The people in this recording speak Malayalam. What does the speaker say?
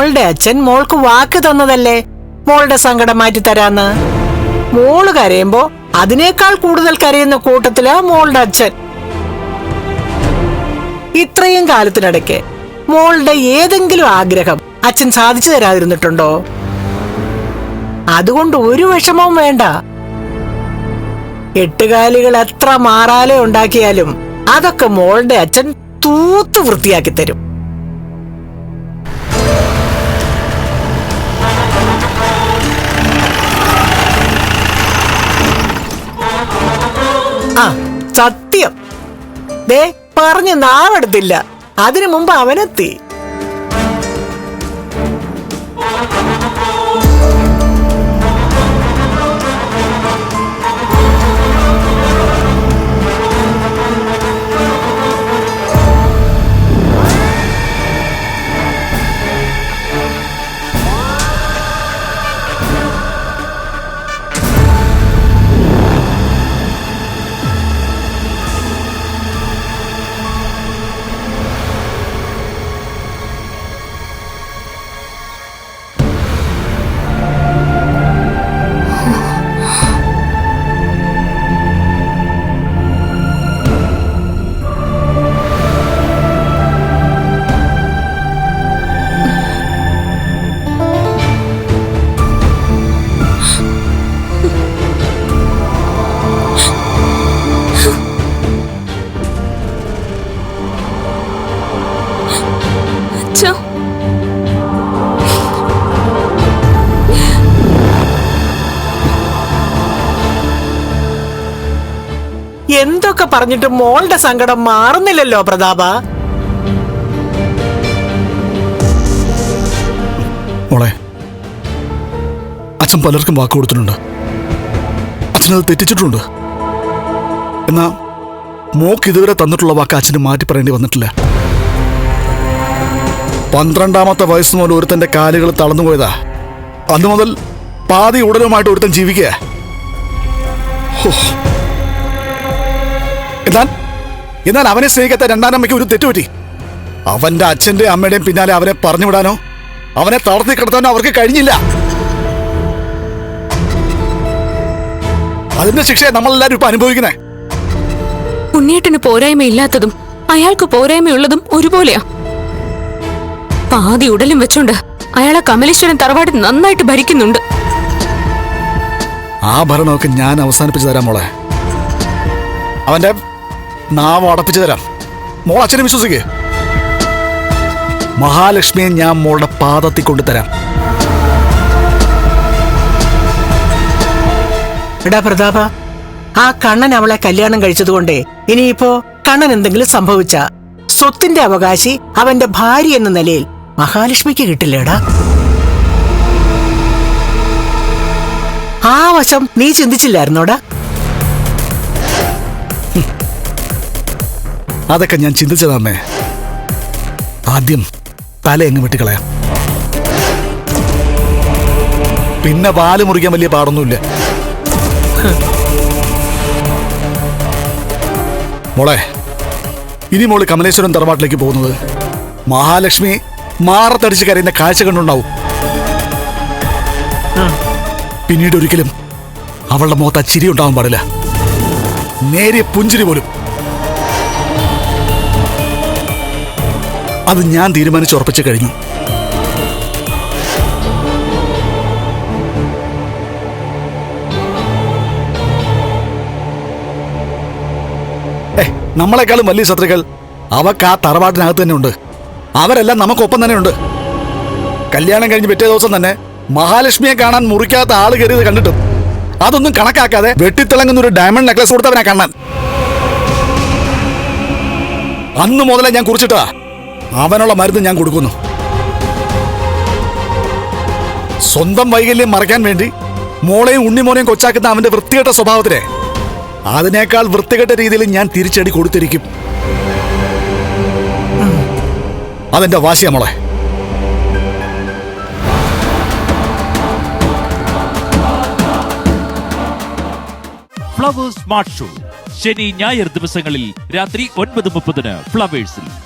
മോളുടെ അച്ഛൻ മോൾക്ക് വാക്ക് തന്നതല്ലേ? മോളുടെ സങ്കടം മാറ്റി തരാന്ന്. മോൾ കരയുമ്പോ അതിനേക്കാൾ കൂടുതൽ കരയുന്ന കൂട്ടത്തിലാ മോളുടെ അച്ഛൻ. ഇത്രയും കാലത്തിനിടയ്ക്ക് മോളുടെ ഏതെങ്കിലും ആഗ്രഹം അച്ഛൻ സാധിച്ചു തരാതിരുന്നിട്ടുണ്ടോ? അതുകൊണ്ട് ഒരു വിഷമവും വേണ്ട. എട്ടുകാലികൾ എത്ര മാറാലെ ഉണ്ടാക്കിയാലും അതൊക്കെ മോളുടെ അച്ഛൻ തൂത്ത് വൃത്തിയാക്കി തരും. സത്യം. ദേ പറഞ്ഞു നാവെടുത്തില്ല. അതിനു മുമ്പ് അവനെത്തി. എന്തൊക്കെ പറഞ്ഞിട്ട് മോളുടെ സങ്കടം മാറുന്നില്ലല്ലോ പ്രതാപ? മോളെ അച്ഛൻ പലർക്കും വാക്ക് കൊടുത്തിട്ടുണ്ട്. അച്ഛനത് തെറ്റിച്ചിട്ടുണ്ട്. എന്നാ മോക്ക് ഇതുവരെ തന്നിട്ടുള്ള വാക്ക് അച്ഛന് മാറ്റി പറയേണ്ടി വന്നിട്ടില്ല. പന്ത്രണ്ടാമത്തെ വയസ്സ് മുതൽ ഒരുത്തന്റെ കാലുകൾ തളർന്നു പോയതാ. അന്ന് മുതൽ പാതി ഉടലുമായിട്ട് ഒരുത്തൻ ജീവിക്കുക. എന്നാൽ എന്നാൽ അവനെ സ്നേഹിക്കാത്ത രണ്ടാനമ്മയ്ക്ക് ഒരു തെറ്റുപറ്റി. അവന്റെ അച്ഛന്റെ അമ്മയുടെയും പിന്നാലെ അവനെ പറഞ്ഞു വിടാനോ അവനെ തളർത്തി കിടത്താനോ അവർക്ക് കഴിഞ്ഞില്ല. അതിന്റെ ശിക്ഷയെ നമ്മളെല്ലാരും ഇപ്പൊ അനുഭവിക്കുന്നേ? ഉണ്ണിയേട്ടന് പോരായ്മയില്ലാത്തതും അയാൾക്ക് പോരായ്മയുള്ളതും ഒരുപോലെയാ. പാതി ഉടലും വെച്ചോണ്ട് അയാളെ കമലേശ്വരൻ തറവാട് നന്നായിട്ട് ഭരിക്കുന്നുണ്ട്. ആ ഭരണമൊക്കെ ഞാൻ അവസാനിപ്പിച്ചു തരാം മോളെ. അവന്റെ നാവ് അടപ്പിച്ചു തരാം. മോൾ അച്ഛനെ വിശ്വസിക്കേ. മഹാലക്ഷ്മിയെ ഞാൻ മോളുടെ പാദത്തിൽ കൊണ്ടുതരാം എടാ പ്രതാപ ആ കണ്ണൻ അവളെ കല്യാണം കഴിച്ചതുകൊണ്ടേ ഇനിയിപ്പോ കണ്ണൻ എന്തെങ്കിലും സംഭവിച്ച സ്വത്തിന്റെ അവകാശി അവന്റെ ഭാര്യ എന്ന നിലയിൽ മഹാലക്ഷ്മിക്ക് കിട്ടില്ലേടാ? ആ വശം നീ ചിന്തിച്ചില്ലായിരുന്നോടാ? അതൊക്കെ ഞാൻ ചിന്തിച്ചതാമേ ആദ്യം തല എങ്ങ് വെട്ടിക്കളയാം. പിന്നെ പാൽ മുറിക്കാൻ വലിയ പാടൊന്നുമില്ല. മോളെ ഇനി മോൾ കമലേശ്വരം തറവാട്ടിലേക്ക് പോകുന്നത് മഹാലക്ഷ്മി മാറത്തടിച്ച് കരയുന്ന കാഴ്ച കണ്ടുണ്ടാവും. പിന്നീട് ഒരിക്കലും അവളുടെ മുഖത്ത് ആ ചിരി ഉണ്ടാവാൻ പാടില്ല. നേരിയ പുഞ്ചിരി പോലും. അത് ഞാൻ തീരുമാനിച്ചുറപ്പിച്ചു കഴിഞ്ഞു. നമ്മളെക്കാളും വലിയ ശത്രുക്കൾ അവക്ക് ആ തറവാട്ടിനകത്ത് തന്നെ ഉണ്ട്. അവരെല്ലാം നമുക്കൊപ്പം തന്നെ ഉണ്ട്. കല്യാണം കഴിഞ്ഞ് പിറ്റേ ദിവസം തന്നെ മഹാലക്ഷ്മിയെ കാണാൻ മുറിക്കാത്ത ആൾ കയറിയത് കണ്ടിട്ടും. അതൊന്നും കണക്കാക്കാതെ വെട്ടിത്തിളങ്ങുന്ന ഒരു ഡയമണ്ട് നെക്ലസ് കൊടുത്തവനെ കാണാൻ അന്ന് മുതലേ ഞാൻ കുറിച്ചിട്ടാ അവനുള്ള മരുന്ന് ഞാൻ കൊടുക്കുന്നു. സ്വന്തം വൈകല്യം മറയ്ക്കാൻ വേണ്ടി മോളെയും ഉണ്ണിമോനെയും കൊച്ചാക്കുന്ന അവന്റെ വൃത്തികെട്ട സ്വഭാവത്തിനെ അതിനേക്കാൾ വൃത്തികെട്ട രീതിയിൽ ഞാൻ തിരിച്ചടി കൊടുത്തിരിക്കും. അതെന്റെ വാശിയ മോളെ. Flowers smart show. ശനി ഞായർ ദിവസങ്ങളിൽ രാത്രി ഒൻപത് മുപ്പതിന് ഫ്ലവേഴ്സിൽ.